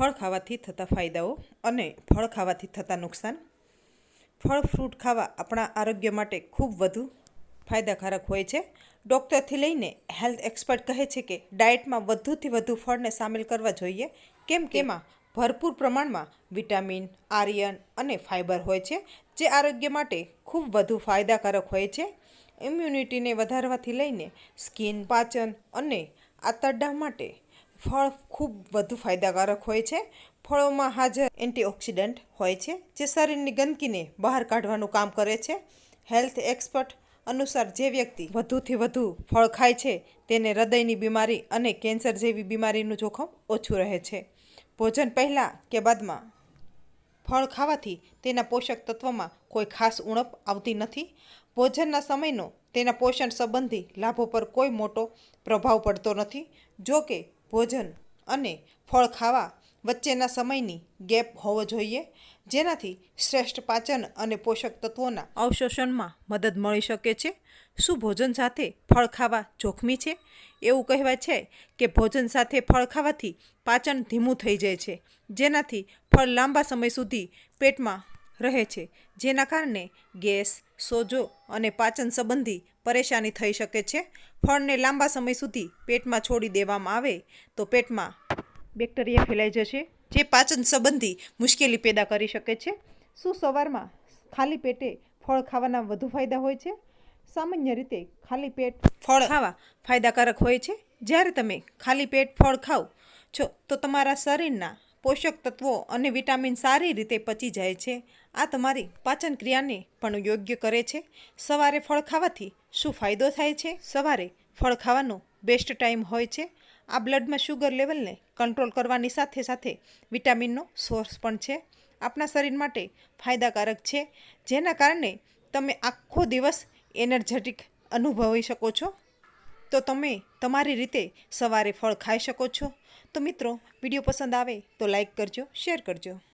ફળ ખાવાથી થતા ફાયદાઓ અને ફળ ખાવાથી થતા નુકસાન. ફળ, ફ્રૂટ ખાવા આપણા આરોગ્ય માટે ખૂબ વધુ ફાયદાકારક હોય છે. ડૉક્ટરથી લઈને હેલ્થ એક્સપર્ટ કહે છે કે ડાયટમાં વધુથી વધુ ફળને સામેલ કરવા જોઈએ, કેમ કે એમાં ભરપૂર પ્રમાણમાં વિટામિન આર્યન અને ફાઇબર હોય છે, જે આરોગ્ય માટે ખૂબ વધુ ફાયદાકારક હોય છે. ઇમ્યુનિટીને વધારવાથી લઈને સ્કિન, પાચન અને આંતરડા માટે ફળ ખૂબ વધુ ફાયદાકારક હોય છે. ફળોમાં હાજર એન્ટીઓક્સિડન્ટ હોય છે, જે શરીરની ગંદકીને બહાર કાઢવાનું કામ કરે છે. હેલ્થ એક્સપર્ટ અનુસાર જે વ્યક્તિ વધુથી વધુ ફળ ખાય છે, તેને હૃદયની બીમારી અને કેન્સર જેવી બીમારીનું જોખમ ઓછું રહે છે. ભોજન પહેલાં કે બાદમાં ફળ ખાવાથી તેના પોષક તત્વમાં કોઈ ખાસ ઉણપ આવતી નથી. ભોજનના સમયનો તેના પોષણ સંબંધી લાભો પર કોઈ મોટો પ્રભાવ પડતો નથી. જો કે ભોજન અને ફળ ખાવા વચ્ચેના સમયની ગેપ હોવો જોઈએ, જેનાથી શ્રેષ્ઠ પાચન અને પોષક તત્વોના અવશોષણમાં મદદ મળી શકે છે. શું ભોજન સાથે ફળ ખાવા જોખમી છે. એવું કહેવાય છે કે ભોજન સાથે ફળ ખાવાથી પાચન ધીમું થઈ જાય છે, જેનાથી ફળ લાંબા સમય સુધી પેટમાં રહે છે. જેના કારણે ગેસ, સોજો અને પાચન સંબંધી પરેશાની થઈ શકે છે. ફળને લાંબા સમય સુધી પેટમાં છોડી દેવામાં આવે તો પેટમાં બેક્ટેરિયા ફેલાઈ જશે, જે પાચન સંબંધી મુશ્કેલી પેદા કરી શકે છે. શું સવારમાં ખાલી પેટે ફળ ખાવાના વધુ ફાયદા હોય છે? સામાન્ય રીતે ખાલી પેટ ફળ ખાવા ફાયદાકારક હોય છે. જ્યારે તમે ખાલી પેટ ફળ ખાઓ છો, તો તમારા શરીરના પોષક તત્વો અને વિટામિન સારી રીતે પચી જાય છે. આ તમારી પાચન ક્રિયાને પણ યોગ્ય કરે છે. સવારે ફળ ખાવાથી શું ફાયદો થાય છે? સવારે ફળ ખાવાનો બેસ્ટ ટાઈમ હોય છે. આ બ્લડમાં શુગર લેવલને કંટ્રોલ કરવાની સાથે સાથે વિટામિનનો સોર્સ પણ છે. આપણા શરીર માટે ફાયદાકારક છે. જેના કારણે તમે આખો દિવસ એનર્જેટિક અનુભવી શકો છો. તો તમે તમારી રીતે સવારે ફળ ખાઈ શકો છો. તો મિત્રો, વીડિયો પસંદ આવે તો લાઈક કરજો, શેર કરજો.